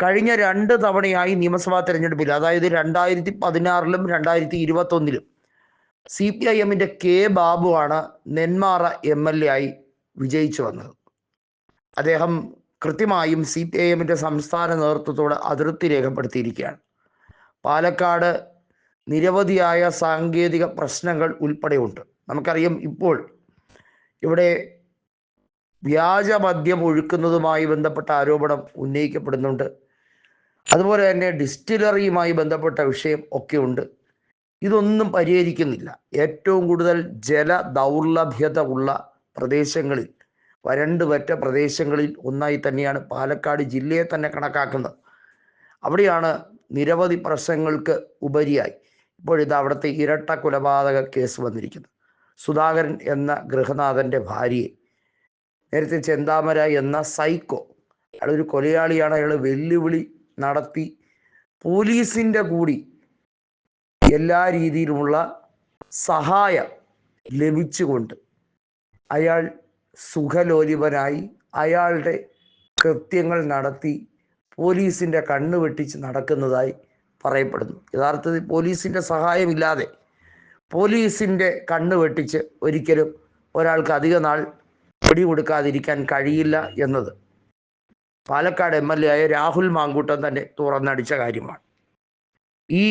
കഴിഞ്ഞ രണ്ട് തവണയായി നിയമസഭാ തെരഞ്ഞെടുപ്പിൽ അതായത് രണ്ടായിരത്തി പതിനാറിലും രണ്ടായിരത്തി ഇരുപത്തൊന്നിലും സി പി ഐ എമ്മിന്റെ കെ ബാബുവാണ് നെന്മാറ എം എൽ എ ആയി വിജയിച്ചു വന്നത്. അദ്ദേഹം കൃത്യമായും സി പി ഐ എമ്മിന്റെ സംസ്ഥാന നേതൃത്വത്തോട് അതിർത്തി രേഖപ്പെടുത്തിയിരിക്കുകയാണ്. പാലക്കാട് നിരവധിയായ സാങ്കേതിക പ്രശ്നങ്ങൾ ഉൾപ്പെടെയുണ്ട്. നമുക്കറിയാം ഇപ്പോൾ ഇവിടെ വ്യാജമദ്യം ഒഴുക്കുന്നതുമായി ബന്ധപ്പെട്ട ആരോപണം ഉന്നയിക്കപ്പെടുന്നുണ്ട്. അതുപോലെ തന്നെ ഡിസ്റ്റിലറിയുമായി ബന്ധപ്പെട്ട വിഷയം ഒക്കെ ഉണ്ട് ഇതൊന്നും പരിഹരിക്കുന്നില്ല. ഏറ്റവും കൂടുതൽ ജല ദൗർലഭ്യത ഉള്ള പ്രദേശങ്ങളിൽ വരണ്ട് വറ്റ പ്രദേശങ്ങളിൽ ഒന്നായി തന്നെയാണ് പാലക്കാട് ജില്ലയെ തന്നെ കണക്കാക്കുന്നത്. അവിടെയാണ് നിരവധി പ്രശ്നങ്ങൾക്ക് ഉപരിയായി ഇപ്പോഴിത് അവിടുത്തെ ഇരട്ട കൊലപാതക കേസ് വന്നിരിക്കുന്നത്. സുധാകരൻ എന്ന ഗൃഹനാഥന്റെ ഭാര്യയെ. നേരത്തെ ചെന്താമര എന്ന സൈക്കോ. അയാളൊരു കൊലയാളിയാണ്. അയാൾ വെല്ലുവിളി നടത്തി പോലീസിന്റെ കൂടി എല്ലാ രീതിയിലുമുള്ള സഹായം ലഭിച്ചുകൊണ്ട് അയാൾ സുഖലോലിപനായി അയാളുടെ കൃത്യങ്ങൾ നടത്തി പോലീസിന്റെ കണ്ണ് വെട്ടിച്ച് നടക്കുന്നതായി പറയപ്പെടുന്നു. യഥാർത്ഥത്തിൽ പോലീസിന്റെ സഹായമില്ലാതെ പോലീസിന്റെ കണ്ണ് വെട്ടിച്ച് ഒരിക്കലും ഒരാൾക്ക് അധിക നാൾ പിടികൊടുക്കാതിരിക്കാൻ കഴിയില്ല എന്നത് പാലക്കാട് എം എൽ എ ആയ രാഹുൽ മാങ്കൂട്ടം തന്നെ തുറന്നടിച്ച കാര്യമാണ്. ഈ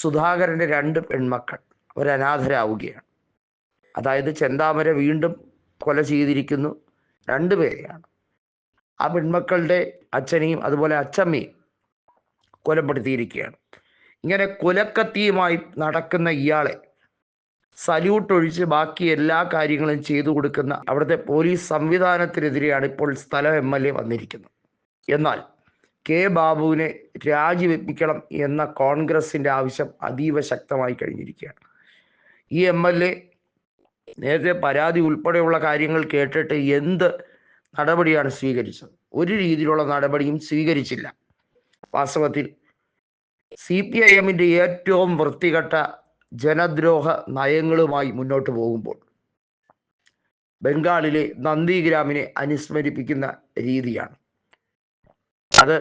സുധാകരന്റെ രണ്ട് പെൺമക്കൾ ഒരനാഥരാവുകയാണ്. അതായത് ചെന്താമര വീണ്ടും കൊല ചെയ്തിരിക്കുന്നു. രണ്ടുപേരെയാണ് ആ പെൺമക്കളുടെ അച്ഛനെയും അതുപോലെ അച്ചമ്മയും കൊലപ്പെടുത്തിയിരിക്കുകയാണ്. ഇങ്ങനെ കൊലക്കത്തിയുമായി നടക്കുന്ന ഇയാളെ സല്യൂട്ട് ഒഴിച്ച് ബാക്കി എല്ലാ കാര്യങ്ങളും ചെയ്തു കൊടുക്കുന്ന അവിടുത്തെ പോലീസ് സംവിധാനത്തിനെതിരെയാണ് ഇപ്പോൾ സ്ഥലം എം എൽ എ വന്നിരിക്കുന്നത്. എന്നാൽ കെ ബാബുവിനെ രാജിവെപ്പിക്കണം എന്ന കോൺഗ്രസിന്റെ ആവശ്യം അതീവ ശക്തമായി കഴിഞ്ഞിരിക്കുകയാണ്. ഈ എം എൽ എ നേരത്തെ പരാതി ഉൾപ്പെടെയുള്ള കാര്യങ്ങൾ കേട്ടിട്ട് എന്ത് നടപടിയാണ് സ്വീകരിച്ചത്? ഒരു രീതിയിലുള്ള നടപടിയും സ്വീകരിച്ചില്ല. വാസ്തവത്തിൽ സി പി ഐ എമ്മിന്റെ ഏറ്റവും വൃത്തികെട്ട ജനദ്രോഹ നയങ്ങളുമായി മുന്നോട്ട് പോകുമ്പോൾ ബംഗാളിലെ നന്ദിഗ്രാമിനെ അനുസ്മരിപ്പിക്കുന്ന രീതിയാണ്. അത്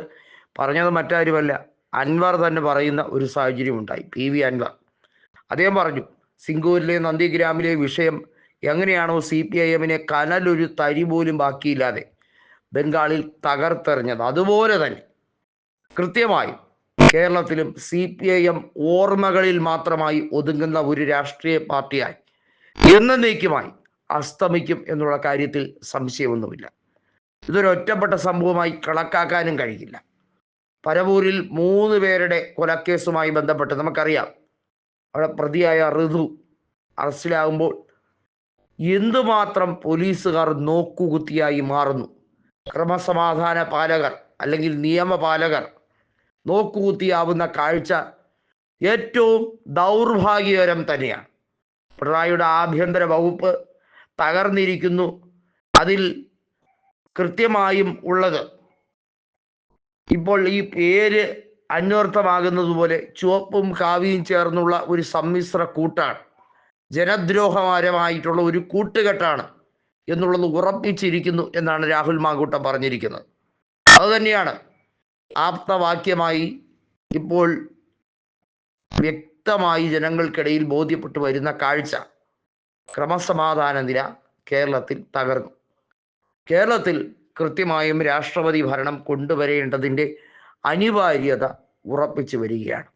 പറഞ്ഞത് മറ്റാരുമല്ല. അൻവർ തന്നെ പറയുന്ന ഒരു സാഹചര്യം ഉണ്ടായി. P V Anwar. അദ്ദേഹം പറഞ്ഞു സിംഗൂരിലെ നന്ദിഗ്രാമിലെ വിഷയം എങ്ങനെയാണോ സി പി ഐ എമ്മിനെ കനലൊരു തരി പോലും ബാക്കിയില്ലാതെ ബംഗാളിൽ തകർത്തെറിഞ്ഞത്. അതുപോലെ തന്നെ കൃത്യമായി കേരളത്തിലും സി പി ഐ എം ഓർമ്മകളിൽ മാത്രമായി ഒതുങ്ങുന്ന ഒരു രാഷ്ട്രീയ പാർട്ടിയായി. എന്നേക്കുമായി അസ്തമിക്കും എന്നുള്ള കാര്യത്തിൽ സംശയമൊന്നുമില്ല. ഇതൊരു ഒറ്റപ്പെട്ട സംഭവമായി കണക്കാക്കാനും കഴിയില്ല. പരവൂരിൽ മൂന്ന് പേരുടെ കൊലക്കേസുമായി ബന്ധപ്പെട്ട് നമുക്കറിയാം. അവിടെ പ്രതിയായ ഋതു അറസ്റ്റിലാകുമ്പോൾ എന്തുമാത്രം പോലീസുകാർ നോക്കുകുത്തിയായി മാറുന്നു. ക്രമസമാധാന പാലകർ അല്ലെങ്കിൽ നിയമപാലകർ നോക്കുകുത്തിയാവുന്ന കാഴ്ച ഏറ്റവും ദൗർഭാഗ്യകരം തന്നെയാണ്. പിണറായിയുടെ ആഭ്യന്തര വകുപ്പ് തകർന്നിരിക്കുന്നു. അതിൽ കൃത്യമായും ഉള്ളത്. ഇപ്പോൾ ഈ പേര് അന്വർത്ഥമാകുന്നത് പോലെ ചുവപ്പും കാവിയും ചേർന്നുള്ള ഒരു സമ്മിശ്ര കൂട്ടാണ്. ജനദ്രോഹപരമായിട്ടുള്ള ഒരു കൂട്ടുകെട്ടാണ് എന്നുള്ളത് ഉറപ്പിച്ചിരിക്കുന്നു എന്നാണ് രാഹുൽ മാങ്കൂട്ടം പറഞ്ഞിരിക്കുന്നത്. അതുതന്നെയാണ് ആപ്തവാക്യമായി ഇപ്പോൾ വ്യക്തമായി ജനങ്ങൾക്കിടയിൽ ബോധ്യപ്പെട്ടു വരുന്ന കാഴ്ച. ക്രമസമാധാന നില കേരളത്തിൽ തകർന്നു. കേരളത്തിൽ കൃത്യമായും രാഷ്ട്രപതി ഭരണം കൊണ്ടുവരേണ്ടതിന്റെ അനിവാര്യത ഉറപ്പിച്ചു വരികയാണ്.